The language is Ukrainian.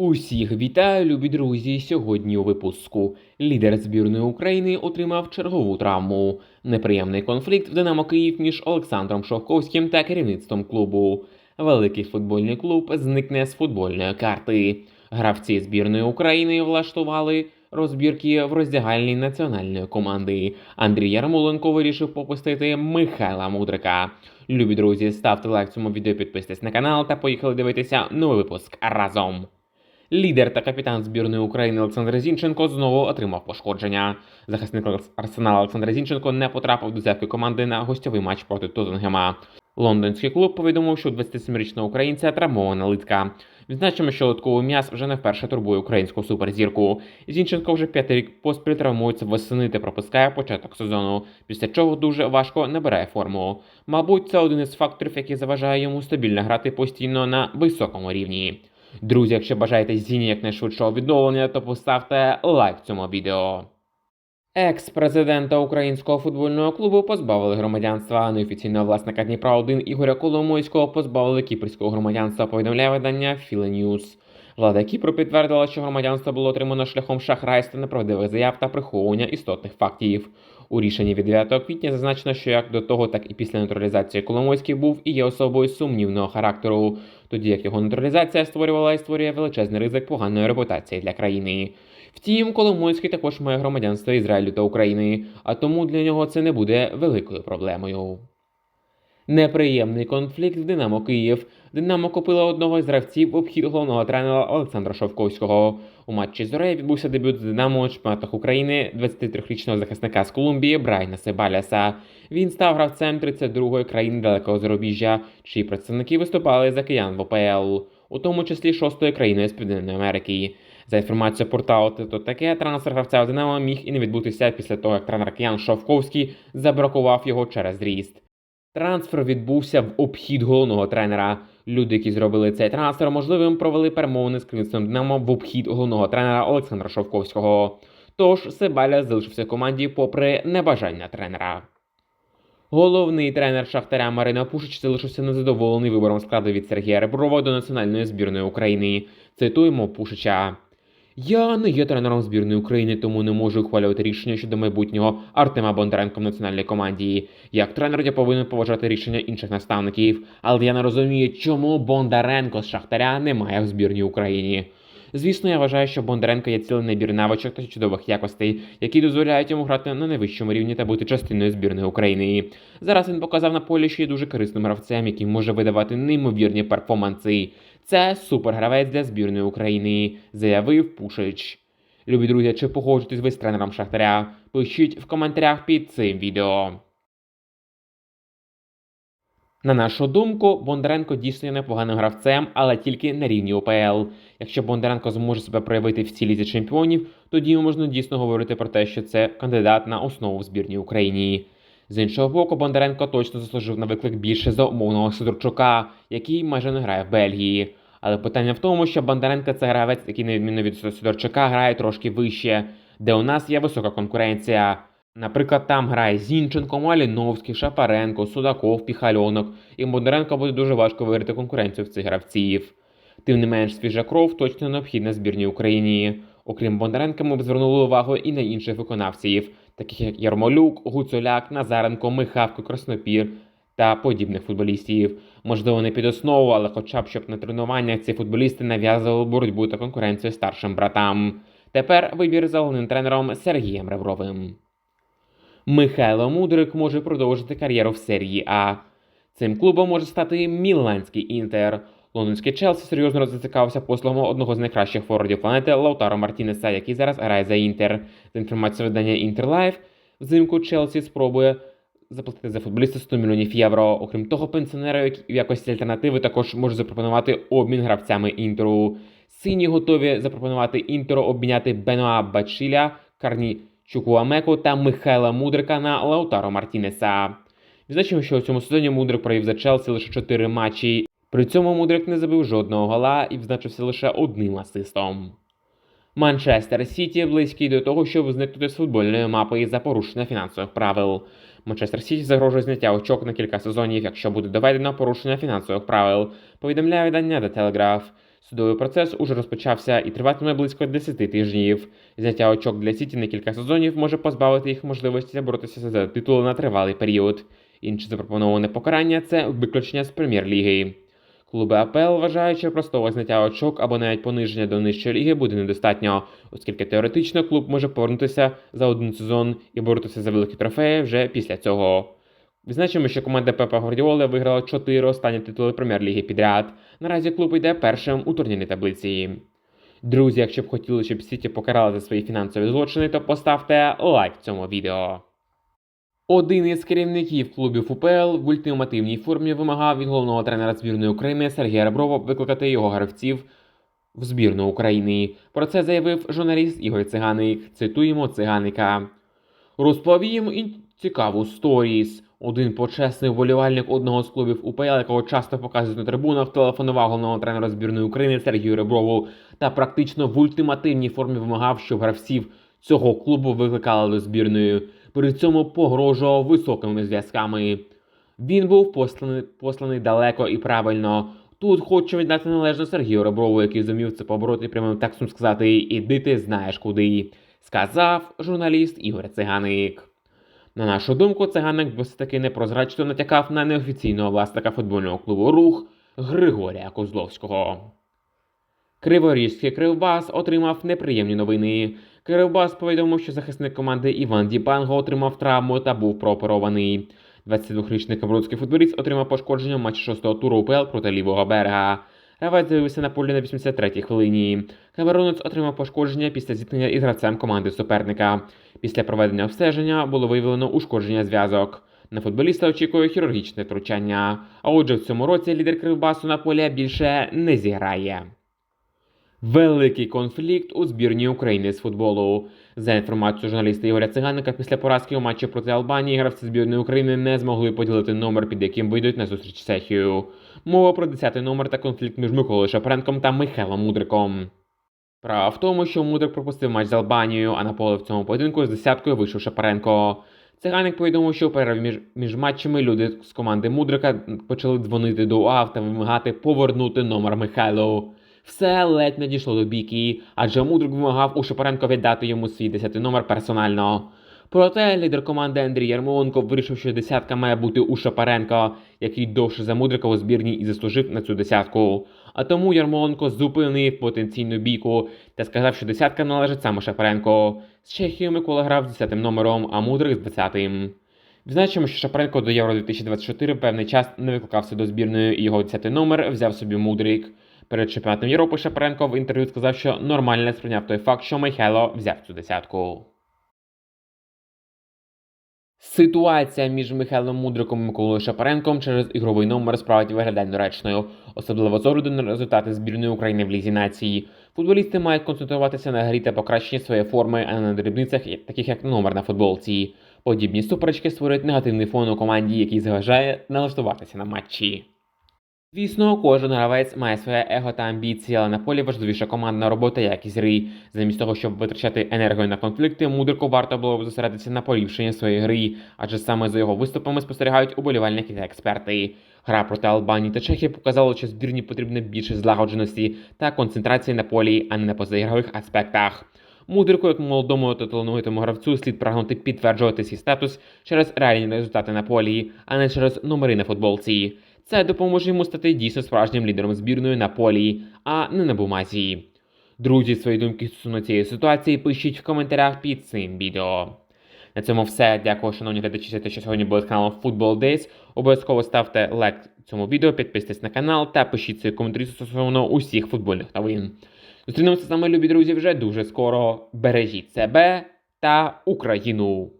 Усіх вітаю, любі друзі. Сьогодні у випуску лідер збірної України отримав чергову травму. Неприємний конфлікт в Динамо Київ між Олександром Шовковським та керівництвом клубу. Великий футбольний клуб зникне з футбольної карти. Гравці збірної України влаштували розбірки в роздягальній національної команди. Андрій Ярмоленко вирішив попустити Михайла Мудрика. Любі друзі, ставте лайк цьому відео, підписуйтесь на канал та поїхали дивитися новий випуск разом. Лідер та капітан збірної України Олександр Зінченко знову отримав пошкодження. Захисник Арсенала Олександр Зінченко не потрапив до заявки команди на гостьовий матч проти Тоттенгема. Лондонський клуб повідомив, що у 27-річного українця травмована литка. Відзначимо, що литковий м'яз вже не вперше турбує українську суперзірку. Зінченко вже п'ятий рік поспіль травмується восени та пропускає початок сезону, після чого дуже важко набирає форму. Мабуть, це один із факторів, який заважає йому стабільно грати постійно на високому рівні. Друзі, якщо бажаєте зіні якнайшвидшого відновлення, то поставте лайк цьому відео. Екс-президента українського футбольного клубу позбавили громадянства. Неофіційного власника Дніпра 1 Ігоря Коломойського позбавили кіпрського громадянства. Повідомляє видання Філе Ньюз. Влада Кіпру підтвердила, що громадянство було отримано шляхом шахрайства, неправдивих заяв та приховування істотних фактів. У рішенні від 9 квітня зазначено, що як до того, так і після натуралізації Коломойський був і є особою сумнівного характеру, тоді як його натуралізація створювала і створює величезний ризик поганої репутації для країни. Втім, Коломойський також має громадянство Ізраїлю та України, а тому для нього це не буде великою проблемою. Неприємний конфлікт в Динамо Київ. Динамо купила одного з гравців в обхід головного тренера Олександра Шовковського. У матчі з Зорею відбувся дебют з Динамо у чемпіонатах України 23-річного захисника з Колумбії Брайна Себаляса. Він став гравцем 32-ї країни далекого зарубіжжя, чиї представники виступали за киян в ОПЛ, у тому числі шостої країни з Південної Америки. За інформацією порталу «Тито таке, трансфер гравця в Динамо міг і не відбутися після того, як тренер киян Шовковський забракував його через ріст. Трансфер відбувся в обхід головного тренера. Люди, які зробили цей трансфер можливим, провели перемовини з керівництвом Динамо в обхід головного тренера Олександра Шовковського. Тож Себаля залишився в команді попри небажання тренера. Головний тренер Шахтаря Марина Пушич залишився незадоволений вибором складу від Сергія Реброва до національної збірної України. Цитуємо Пушича. Я не є тренером збірної України, тому не можу ухвалювати рішення щодо майбутнього Артема Бондаренко в національній команді. Як тренер я повинен поважати рішення інших наставників, але я не розумію, чому Бондаренко з Шахтаря немає в збірній Україні. Звісно, я вважаю, що Бондаренко є цілий набір навичок та чудових якостей, які дозволяють йому грати на найвищому рівні та бути частиною збірної України. Зараз він показав на полі, що є дуже корисним гравцем, який може видавати неймовірні перформанси. Це супергравець для збірної України, заявив Пушич. Любі друзі, чи погоджуєтесь ви з тренером Шахтаря? Пишіть в коментарях під цим відео. На нашу думку, Бондаренко дійсно є непоганим гравцем, але тільки на рівні ОПЛ. Якщо Бондаренко зможе себе проявити в цій лізі чемпіонів, тоді можна дійсно говорити про те, що це кандидат на основу в збірній Україні. З іншого боку, Бондаренко точно заслужив на виклик більше за умовного Сидорчука, який майже не грає в Бельгії. Але питання в тому, що Бондаренко це гравець, який, на відміну від Сидорчука, грає трошки вище, де у нас є висока конкуренція. Наприклад, там грає Зінченко, Маліновський, Шапаренко, Судаков, Піхальонок, і Бондаренко буде дуже важко виграти конкуренцію в цих гравців. Тим не менш, свіжа кров точно необхідна збірній Україні. Окрім Бондаренка, ми б звернули увагу і на інших виконавців, таких як Ярмолюк, Гуцуляк, Назаренко, Михавко, Краснопір та подібних футболістів. Можливо, не під основу, але хоча б щоб на тренуваннях ці футболісти нав'язували боротьбу та конкуренцію старшим братам. Тепер вибір за головним тренером Сергієм Ребровим. Михайло Мудрик може продовжити кар'єру в серії А. Цим клубом може стати Міланський Інтер. Лондонський Челсі серйозно зацікавився послугами одного з найкращих форвардів планети Лаутаро Мартінеса, який зараз грає за Інтер. За інформацією видання Інтерлайф, взимку Челсі спробує заплатити за футболіста 100 мільйонів євро. Окрім того, пенсіонери в якості альтернативи також можуть запропонувати обмін гравцями Інтеру. Сині готові запропонувати Інтеру обміняти Бенуа Бачіля, Карні Чукуамеку та Михайла Мудрика на Лаутаро Мартінеса. Відзначимо, що у цьому сезоні Мудрик провів за Челсі лише 4 матчі. При цьому Мудрик не забив жодного гола і відзначився лише одним асистом. Манчестер Сіті близький до того, щоб зникнути з футбольної мапи із-за порушення фінансових правил. Манчестер Сіті загрожує зняття очок на кілька сезонів, якщо буде доведено порушення фінансових правил. Повідомляє видання The Telegraph. Судовий процес уже розпочався і триватиме близько 10 тижнів. Зняття очок для Сіті на кілька сезонів може позбавити їх можливості боротися за титул на тривалий період. Інше запропоноване покарання це виключення з прем'єр-ліги. Клуби АПЛ вважають, що простого зняття очок або навіть пониження до нижчої ліги буде недостатньо, оскільки теоретично клуб може повернутися за один сезон і боротися за великі трофеї вже після цього. Відзначимо, що команда Пепа Гвардіоли виграла 4 останні титули прем'єр-ліги підряд. Наразі клуб йде першим у турнірній таблиці. Друзі, якщо б хотіли, щоб Сіті покарали за свої фінансові злочини, то поставте лайк цьому відео. Один із керівників клубів УПЛ в ультимативній формі вимагав від головного тренера збірної України Сергія Реброва викликати його гравців в збірну України. Про це заявив журналіст Ігор Циганик. Цитуємо циганика. Розповім і цікаву сторіс. Один почесний вболівальник одного з клубів УПЛ, якого часто показують на трибунах, телефонував головного тренера збірної України Сергію Реброву та практично в ультимативній формі вимагав, щоб гравців цього клубу викликали до збірної. При цьому погрожував високими зв'язками. Він був посланий, посланий далеко і правильно. Тут хочу віддати належно Сергію Реброву, який зумів це побороти прямим текстом сказати «Іди ти знаєш куди», сказав журналіст Ігор Циганик. На нашу думку, циганик досить таки непрозрачно натякав на неофіційного власника футбольного клубу Рух Григорія Козловського. Криворізький Кривбас отримав неприємні новини. Кривбас повідомив, що захисник команди Іван Дібанго отримав травму та був прооперований. 22-річний каврудський футболіст отримав пошкодження в матчі 6-го туру УПЛ проти лівого берега. Гравець з'явився на полі на 83-й хвилині. Каверонець отримав пошкодження після зіткнення із гравцем команди суперника. Після проведення обстеження було виявлено ушкодження зв'язок. На футболіста очікує хірургічне втручання. А отже, в цьому році лідер Кривбасу на полі більше не зіграє. Великий конфлікт у збірній України з футболу. За інформацією журналіста Ігоря Циганика, після поразки у матчі проти Албанії гравці збірної України не змогли поділити номер, під яким вийдуть на зустріч з Чехією. Мова про 10-й номер та конфлікт між Миколою Шапренком та Михайлом Мудриком. Справа в тому, що Мудрик пропустив матч з Албанією, а на поле в цьому поєдинку з десяткою вийшов Шапаренко. Циганик повідомив, що у перерві між, між матчами люди з команди Мудрика почали дзвонити до УАВ та вимагати повернути номер Михайлу. Все ледь не дійшло до бійки, адже Мудрик вимагав у Шапаренко віддати йому свій 10 номер персонально. Проте лідер команди Андрій Ярмоленко вирішив, що десятка має бути у Шапаренка, який довше за Мудрика у збірній і заслужив на цю десятку. А тому Ярмоленко зупинив потенційну бійку та сказав, що десятка належить саме Шапаренко. З Чехією Микола грав з 10 номером, а Мудрик з 20-м. Відзначимо, що Шапаренко до Євро 2024 певний час не викликався до збірної, і його 10 номер взяв собі Мудрик. Перед чемпіонатом Європи Шапаренко в інтерв'ю сказав, що нормально сприйняв той факт, що Михайло взяв цю десятку. Ситуація між Михайлом Мудриком і Миколою Шапаренком через ігровий номер справді виглядає доречною, особливо з огляду на результати збірної України в Лізі нації. Футболісти мають концентруватися на грі та покращенні своєї форми, а не на дрібницях, таких як номер на футболці. Подібні суперечки створюють негативний фон у команді, який заважає налаштуватися на матчі. Звісно, кожен гравець має своє его та амбіції, але на полі важливіша командна робота, якість гри. Замість того, щоб витрачати енергію на конфлікти, мудрику варто було б зосередитися на поліпшенні своєї гри, адже саме за його виступами спостерігають уболівальники та експерти. Гра проти Албанії та Чехії показала, що збірні потрібно більше злагодженості та концентрації на полі, а не на позаігрових аспектах. Мудрику, як молодому та талановитому гравцю, слід прагнути підтверджувати свій статус через реальні результати на полі, а не через номери на футболці. Це допоможе йому стати дійсно справжнім лідером збірної на полі, а не на бумазі. Друзі, свої думки стосовно цієї ситуації пишіть в коментарях під цим відео. На цьому все. Дякую, шановні глядачі, за те, що сьогодні були з каналом Football Days. Обов'язково ставте лайк цьому відео, підписуйтесь на канал та пишіть свої коментарі стосовно усіх футбольних новин. Зустрінемося з вами, любі друзі, вже дуже скоро. Бережіть себе та Україну!